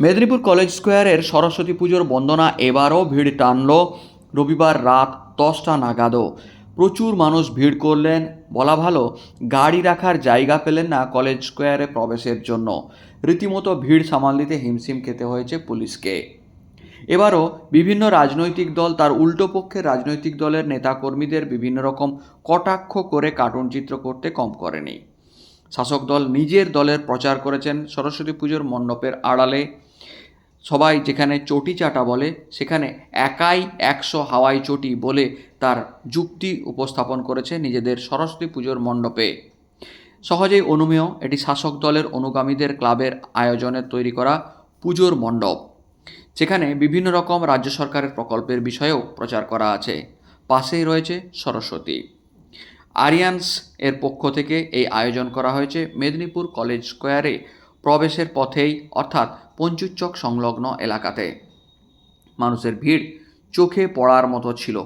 Medinipur college স্কোয়ারের সরস্বতী পুজোর বন্দনা এবারও ভিড় টানল রবিবার রাত দশটা নাগাদও। প্রচুর মানুষ ভিড় করলেন, বলা ভালো, গাড়ি রাখার জায়গা পেলেন না কলেজ স্কোয়ারে প্রবেশের জন্য। রীতিমতো ভিড় সামাল দিতে হিমশিম খেতে হয়েছে পুলিশকে। এবারও বিভিন্ন রাজনৈতিক দল, তার উল্টো পক্ষের রাজনৈতিক দলের নেতাকর্মীদের বিভিন্ন রকম কটাক্ষ করে কার্টুন চিত্র করতে কম করেনি। শাসক দল নিজের দলের প্রচার করেছেন সরস্বতী পুজোর মণ্ডপের আড়ালে। সবাই যেখানে চটি চাটা বলে, সেখানে একাই একশো হাওয়াই চটি বলে তার যুক্তি উপস্থাপন করেছে নিজেদের সরস্বতী পুজোর মণ্ডপে। সহজেই অনুমেয়, এটি শাসক দলের অনুগামীদের ক্লাবের আয়োজনে তৈরি করা পুজোর মণ্ডপ, যেখানে বিভিন্ন রকম রাজ্য সরকারের প্রকল্পের বিষয়েও প্রচার করা আছে। পাশেই রয়েছে সরস্বতী। আরিয়ান্স এর পক্ষ থেকে এই আয়োজন করা হয়েছে মেদিনীপুর কলেজ স্কোয়ারে প্রবেশের পথেই, অর্থাৎ পঞ্চুচক সংলগ্ন এলাকাতে। মানুষের ভিড় চোখে পড়ার মতো ছিল।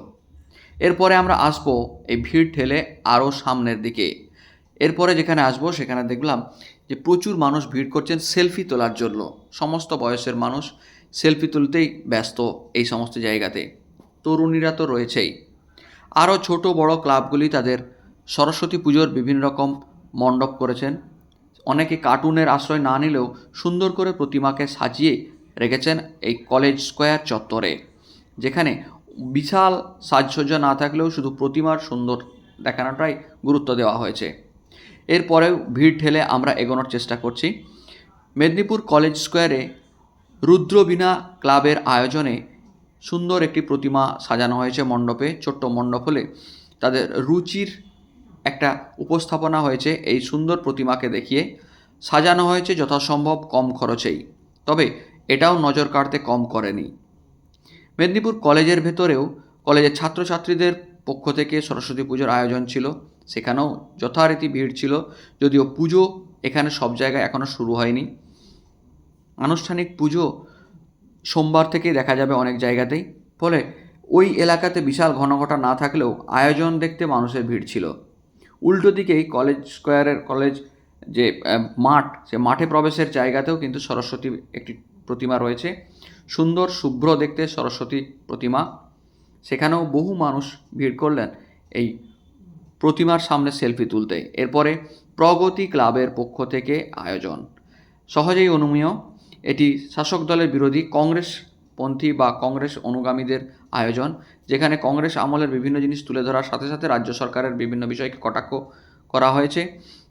এরপরে আমরা আসব এই ভিড় ঠেলে আরও সামনের দিকে। এরপরে যেখানে আসব, সেখানে দেখলাম যে প্রচুর মানুষ ভিড় করছেন সেলফি তোলার জন্য। সমস্ত বয়সের মানুষ সেলফি তুলতেই ব্যস্ত এই সমস্ত জায়গাতে। তরুণীরা তো রয়েছেই। আরও ছোট বড় ক্লাবগুলি তাদের সরস্বতী পুজোর বিভিন্ন রকম মণ্ডপ করেছেন। অনেকে কার্টুনের আশ্রয় না নিলেও সুন্দর করে প্রতিমাকে সাজিয়ে রেখেছেন এই কলেজ স্কোয়ার চত্বরে, যেখানে বিশাল সাজসজ্জা না থাকলেও শুধু প্রতিমার সুন্দর দেখানোটাই গুরুত্ব দেওয়া হয়েছে। এরপরেও ভিড় ঠেলে আমরা এগোনোর চেষ্টা করছি। মেদিনীপুর কলেজ স্কোয়ারে রুদ্রবীণা ক্লাবের আয়োজনে সুন্দর একটি প্রতিমা সাজানো হয়েছে মণ্ডপে, ছোট্ট মণ্ডপ হলে। তাদের রুচির একটা উপস্থাপনা হয়েছে এই সুন্দর প্রতিমাকে দেখিয়ে। সাজানো হয়েছে যথাসম্ভব কম খরচেই। তবে এটাও নজর কাড়তে কম করেনি। মেদিনীপুর কলেজের ভেতরেও কলেজের ছাত্রছাত্রীদের পক্ষ থেকে সরস্বতী পুজোর আয়োজন ছিল। সেখানেও যথারীতি ভিড় ছিল। যদিও পুজো এখানে সব জায়গায় এখনও শুরু হয়নি। আনুষ্ঠানিক পুজো সোমবার থেকেই দেখা যাবে অনেক জায়গাতেই। ফলে ওই এলাকাতে বিশাল ঘনঘটা না থাকলেও আয়োজন দেখতে মানুষের ভিড় ছিল। উল্টো দিকেই কলেজ স্কোয়ারের কলেজ যে মাঠ, সে মাঠে প্রবেশের জায়গাতেও কিন্তু সরস্বতী একটি প্রতিমা রয়েছে। সুন্দর, শুভ্র দেখতে সরস্বতী প্রতিমা। সেখানেও বহু মানুষ ভিড় করলেন এই প্রতিমার সামনে সেলফি তুলতে। এরপরে প্রগতি ক্লাবের পক্ষ থেকে আয়োজন। সহজেই অনুমেয়, এটি শাসক দলের বিরোধী, কংগ্রেস পন্থী বা কংগ্রেস অনুগামীদের আয়োজন, যেখানে কংগ্রেস আমলের বিভিন্ন জিনিস তুলে ধরার সাথে সাথে রাজ্য সরকারের বিভিন্ন বিষয়কে কটাক্ষ করা হয়েছে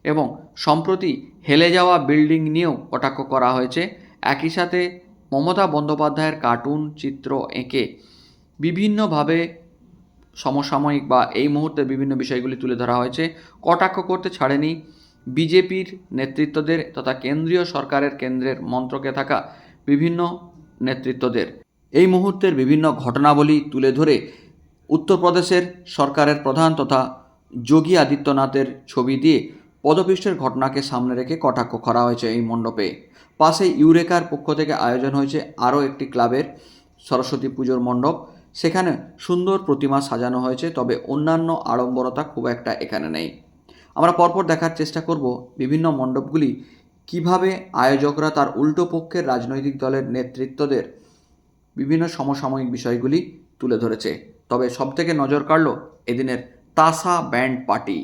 এবং সম্প্রতি হেলে যাওয়া বিল্ডিং নিয়েও কটাক্ষ করা হয়েছে। একই সাথে মমতা বন্দ্যোপাধ্যায়ের কার্টুন চিত্র এঁকে বিভিন্নভাবে সমসাময়িক বা এই মুহূর্তে বিভিন্ন বিষয়গুলি তুলে ধরা হয়েছে। কটাক্ষ করতে ছাড়েনি বিজেপির নেতৃত্বদের তথা কেন্দ্রীয় সরকারের কেন্দ্রের মন্ত্রকে থাকা বিভিন্ন নেতৃত্বদের। এই মুহূর্তের বিভিন্ন ঘটনাবলী তুলে ধরে উত্তরপ্রদেশের সরকারের প্রধান তথা যোগী আদিত্যনাথের ছবি দিয়ে পদপিষ্টের ঘটনাকে সামনে রেখে কটাক্ষ করা হয়েছে এই মণ্ডপে। পাশে ইউরেকার পক্ষ থেকে আয়োজন হয়েছে আরও একটি ক্লাবের সরস্বতী পুজোর মণ্ডপ। সেখানে সুন্দর প্রতিমা সাজানো হয়েছে, তবে অন্যান্য আড়ম্বরতা খুব একটা এখানে নেই। আমরা পরপর দেখার চেষ্টা করব বিভিন্ন মণ্ডপগুলি কীভাবে আয়োজকরা তার উল্টো পক্ষের রাজনৈতিক দলের নেতৃত্বদের বিভিন্ন সমসাময়িক বিষয়গুলি তুলে ধরেছে? তবে সবথেকে নজর কাড়ল এদিনের তাসা ব্যান্ড পার্টি।